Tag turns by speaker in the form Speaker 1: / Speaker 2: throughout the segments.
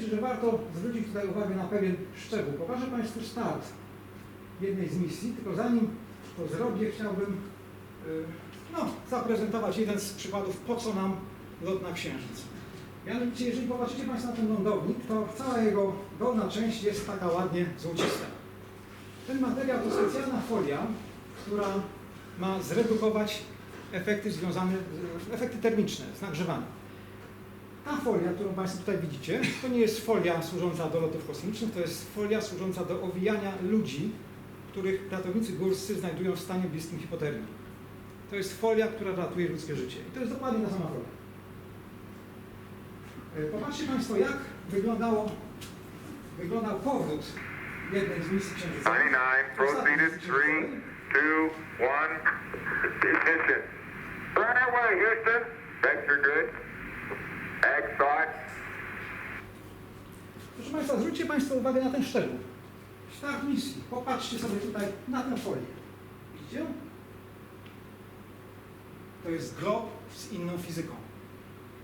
Speaker 1: myślę, że warto zwrócić tutaj uwagę na pewien szczegół. Pokażę Państwu start jednej z misji, tylko zanim to zrobię, chciałbym y, no, zaprezentować jeden z przykładów, po co nam lot na Księżyc. Mianowicie, jeżeli popatrzycie Państwo na ten lądownik, to cała jego dolna część jest taka ładnie złocista. Ten materiał to specjalna folia, która ma zredukować efekty związane, z- efekty termiczne z nagrzewaniem. Ta folia, którą Państwo tutaj widzicie, to nie jest folia służąca do lotów kosmicznych, to jest folia służąca do owijania ludzi, których ratownicy górscy znajdują w stanie bliskim hipotermii. To jest folia, która ratuje ludzkie życie. I to jest dokładnie ta sama folia. E, Popatrzcie Państwo, jak wyglądało, wyglądał powrót jednej z misji księżycowych.
Speaker 2: 99, proceeded, 3, 2, 1, ignition. Right away, Houston. Vector good.
Speaker 1: Proszę Państwa, zwróćcie Państwo uwagę na ten szczegół. Start misji. Popatrzcie sobie tutaj na tę folię. Widzicie? To jest glob z inną fizyką.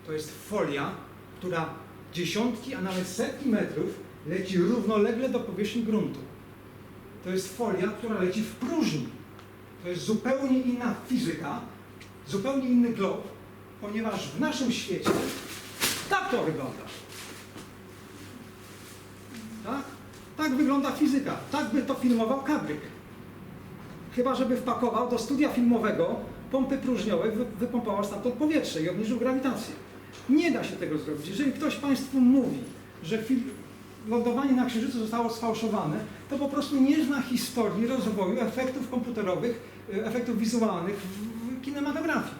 Speaker 1: To jest folia, która dziesiątki, a nawet setki metrów leci równolegle do powierzchni gruntu. To jest folia, która leci w próżni. To jest zupełnie inna fizyka, zupełnie inny glob, ponieważ w naszym świecie tak to wygląda. Tak? Tak wygląda fizyka. Tak by to filmował Kubrick. Chyba, żeby wpakował do studia filmowego pompy próżniowe, wy- wypompował stamtąd powietrze i obniżył grawitację. Nie da się tego zrobić. Jeżeli ktoś Państwu mówi, że lądowanie na Księżycu zostało sfałszowane, to po prostu nie zna historii rozwoju efektów komputerowych, y, efektów wizualnych w kinematografii.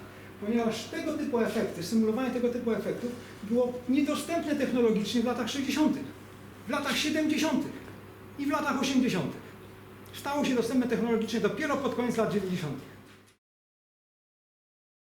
Speaker 1: Ponieważ tego typu efekty, symulowanie tego typu efektów było niedostępne technologicznie w latach 60., w latach 70. i w latach 80. Stało się dostępne technologicznie dopiero pod koniec lat 90.